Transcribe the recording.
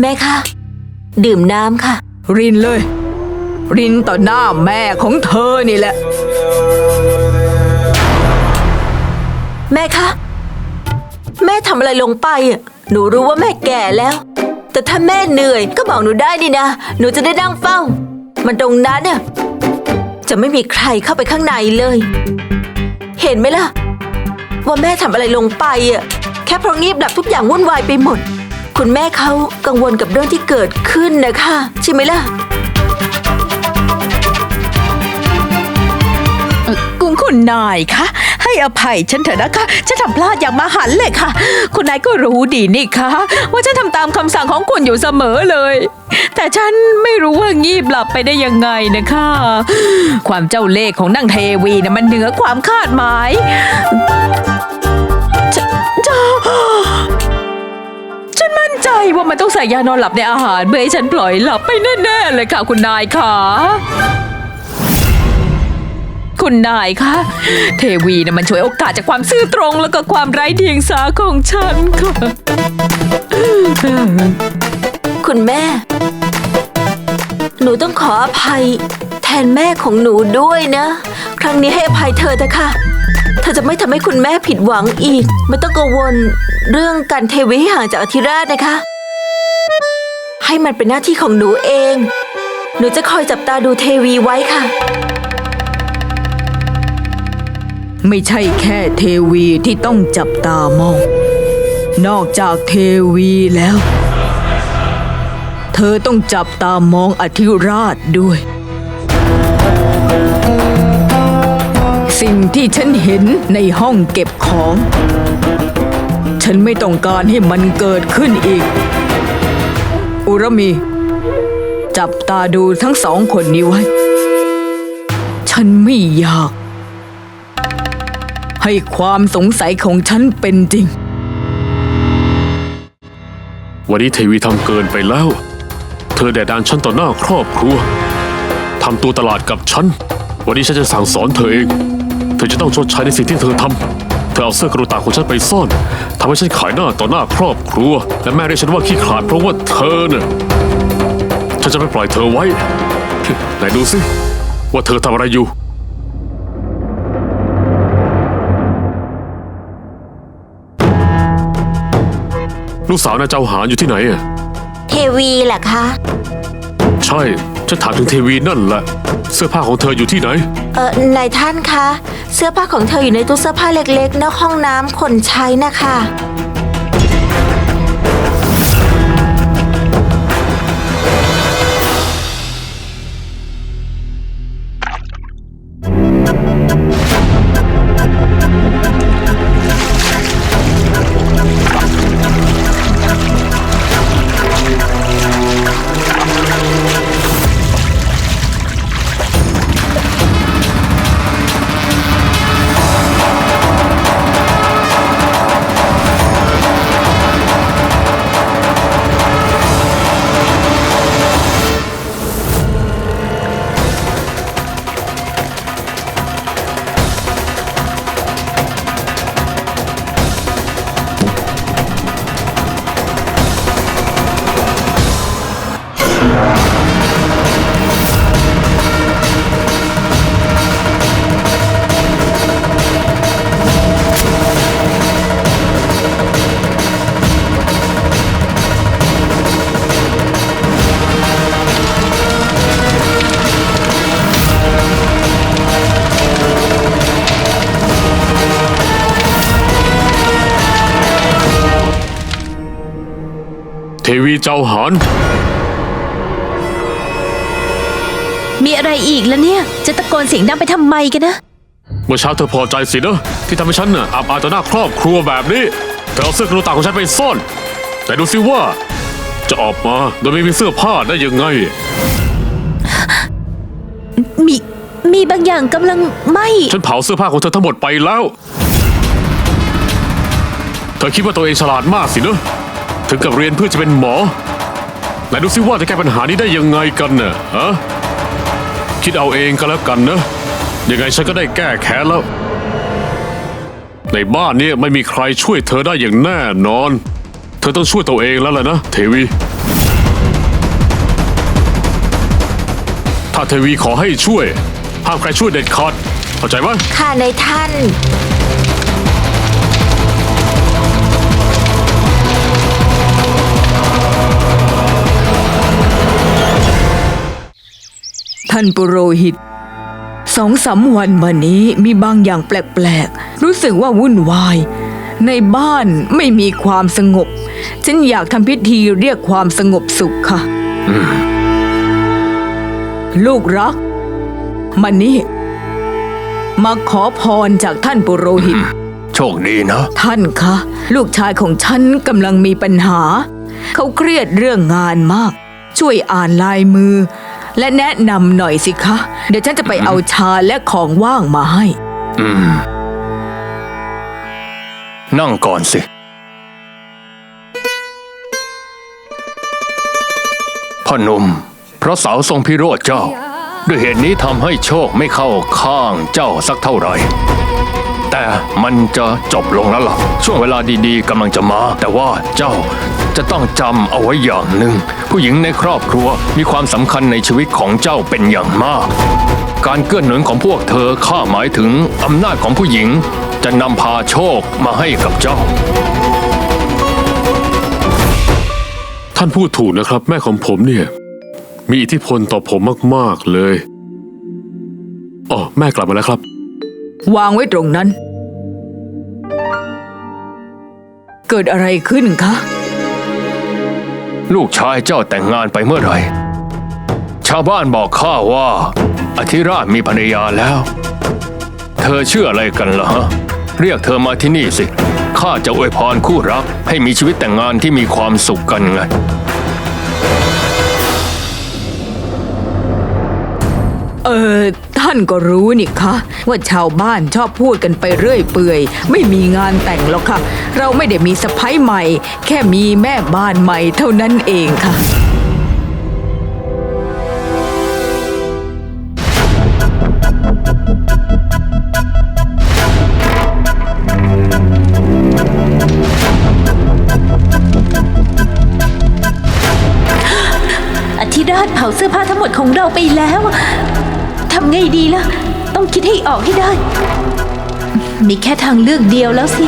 แม่คะ ดื่มน้ำค่ะ รินเลย รินต่อหน้าแม่ของเธอนี่แหละ แม่คะ แม่ทำอะไรลงไปอะหนูรู้ว่าแม่แก่แล้ว แต่ถ้าแม่เหนื่อยก็บอกหนูได้นี่นะ หนูจะได้นั่งเฝ้า มันตรงนั้นน่ะจะไม่มีใครเข้าไปข้างในเลย เห็นไหมล่ะ ว่าแม่ทำอะไรลงไปอะแค่เพราะงีบหลับทุกอย่างวุ่นวายไปหมด คุณแม่เขากังวลกับเรื่องที่เกิดขึ้นนะคะ ใช่ไหมล่ะกุ้งคุณนายคะให้อภัยฉันเถอะนะคะ ฉันทำพลาดอย่างมหันเลยค่ะ คุณนายก็รู้ดีนี่คะ ว่าฉันทำตามคำสั่งของคุณอยู่เสมอเลย แต่ฉันไม่รู้ว่างีบหลับไปได้ยังไงนะคะ ความเจ้าเล่ห์ของนางเทวีน่ะมันเหนือความคาดหมาย มันต้องใส่ยานอนหลับในอาหารเพื่อให้ฉันปล่อยหลับไปแน่ๆเลยค่ะคุณนายค่ะคุณนายคะเทวีนะมันช่วยโอกาสจากความซื่อตรงแล้วก็ความไร้เดียงสาของฉันค่ะ คุณแม่ หนูต้องขออภัย แทนแม่ของหนูด้วยนะ ครั้งนี้ให้อภัยเธอเถอะค่ะ เธอจะไม่ทำให้คุณแม่ผิดหวังอีก ไม่ต้องกังวลเรื่องการเทวีให้ห่างจากอธิราชนะคะ ให้มันเป็นหน้าที่ของหนูเอง หนูจะคอยจับตาดูเทวีไว้ค่ะ ไม่ใช่แค่เทวีที่ต้องจับตามอง นอกจากเทวีแล้ว เธอต้องจับตามองอธิราชด้วย สิ่งที่ฉันเห็นในห้องเก็บของ ฉันไม่ต้องการให้มันเกิดขึ้นอีก รมี จับตาดูทั้งสองคนนี้ไว้ ฉันไม่อยาก ให้ความสงสัยของฉันเป็นจริง วันนี้เทวีทำเกินไปแล้ว เธอแดดดานฉันต่อหน้าครอบครัวทำตัวตลาดกับฉัน วันนี้ฉันจะสั่งสอนเธอเอง เธอจะต้องชดใช้ในสิ่งที่เธอทำ ธอเอาเสื้อกระโดตาของฉันไปซ่อนทำให้ฉันขายหน้าต่อหน้าครอบครัว และแม่เรียกฉันว่าขี้ขลาดเพราะว่าเธอเนี่ยฉันจะไม่ปล่อยเธอไว้ไหนดูสิว่าเธอทำอะไรอยู่ ลูกสาวนายเจ้าหารอยู่ที่ไหนอะเทวีแหละคะ ใช่ ฉันถามถึงเทวีนั่นแหละ เสื้อผ้าของเธออยู่ที่ไหน เออนายท่านคะ เสื้อผ้าของเธออยู่ในตู้เสื้อผ้าเล็กๆนอกห้องน้ำคนใช้นะคะ เทวีเจ้าหารมีอะไรอีกแล้วเนี่ย จะตะโกนเสียงดังไปทำไมกันนะ เมื่อเช้าเธอพอใจสินะที่ทำให้ฉันน่ะอับอายต่อหน้าครอบครัวแบบนี้เธอเอาเสื้อกระโดตาของฉันไปซ่อน แต่ดูสิว่า จะออกมาโดยไม่มีเสื้อผ้าได้ยังไง มีมีบางอย่างกำลังไหมฉันเผาเสื้อผ้าของเธอทั้งหมดไปแล้ว เธอคิดว่าตัวเองฉลาดมากสินะ ถึงกับเรียนเพื่อจะเป็นหมอ และดูซิว่าจะแก้ปัญหานี้ได้ยังไงกันน่ะฮะคิดเอาเองก็แล้วกันนะยังไงฉันก็ได้แก้แค้นแล้ว ในบ้านนี้ไม่มีใครช่วยเธอได้อย่างแน่นอน เธอต้องช่วยตัวเองแล้วล่ะนะเทวี ถ้าเทวีขอให้ช่วยห้ามใครช่วยเด็ดขาดเข้าใจไหม ค่ะในท่าน ท่านปุโรหิตสองสามวันมานี้มีบางอย่างแปลกๆ รู้สึกว่าวุ่นวาย ในบ้านไม่มีความสงบ ฉันอยากทำพิธีเรียกความสงบสุขค่ะ ลูกรักมานี่มาขอพรจากท่านปุโรหิต โชคดีนะ ท่านคะ ลูกชายของฉันกำลังมีปัญหา เขาเครียดเรื่องงานมาก ช่วยอ่านลายมือ และแนะนำหน่อยสิคะ เดี๋ยวฉันจะไปเอาชาและของว่างมาให้ อืม นั่งก่อนสิ พ่อหนุ่มเพราะสาวทรงพิโรธเจ้า ด้วยเหตุนี้ทำให้โชคไม่เข้าข้างเจ้าสักเท่าไหร่ แต่มันจะจบลงแล้วล่ะ ช่วงเวลาดีๆกำลังจะมา แต่ว่าเจ้าจะต้องจำเอาไว้อย่างหนึ่ง ผู้หญิงในครอบครัวมีความสำคัญในชีวิตของเจ้าเป็นอย่างมาก การเกื้อหนุนของพวกเธอข้าหมายถึงอำนาจของผู้หญิง จะนำพาโชคมาให้กับเจ้าท่านพูดถูกนะครับ แม่ของผมเนี่ย มีอิทธิพลต่อผมมาก ๆ เลย อ๋อ แม่กลับมาแล้วครับ วางไว้ตรงนั้น เกิดอะไรขึ้นคะ ลูกชายเจ้าแต่งงานไปเมื่อไหร่ ชาวบ้านบอกข้าว่า อธิราชมีภรรยาแล้ว เธอชื่ออะไรกันล่ะฮะ เรียกเธอมาที่นี่สิ ข้าจะอวยพรคู่รัก ให้มีชีวิตแต่งงานที่มีความสุขกันไงเออ ท่านก็รู้นี่คะว่าชาวบ้านชอบพูดกันไปเรื่อยเปื่อย ไม่มีงานแต่งหรอกค่ะ เราไม่ได้มีสะพ้ยใหม่ แค่มีแม่บ้านใหม่เท่านั้นเองค่ะอธิราชเผาเสื้อผ้าทั้งหมดของเราไปแล้ว ทำไงดีล่ะ ต้องคิดให้ออกให้ได้ มีแค่ทางเลือกเดียวแล้วสิ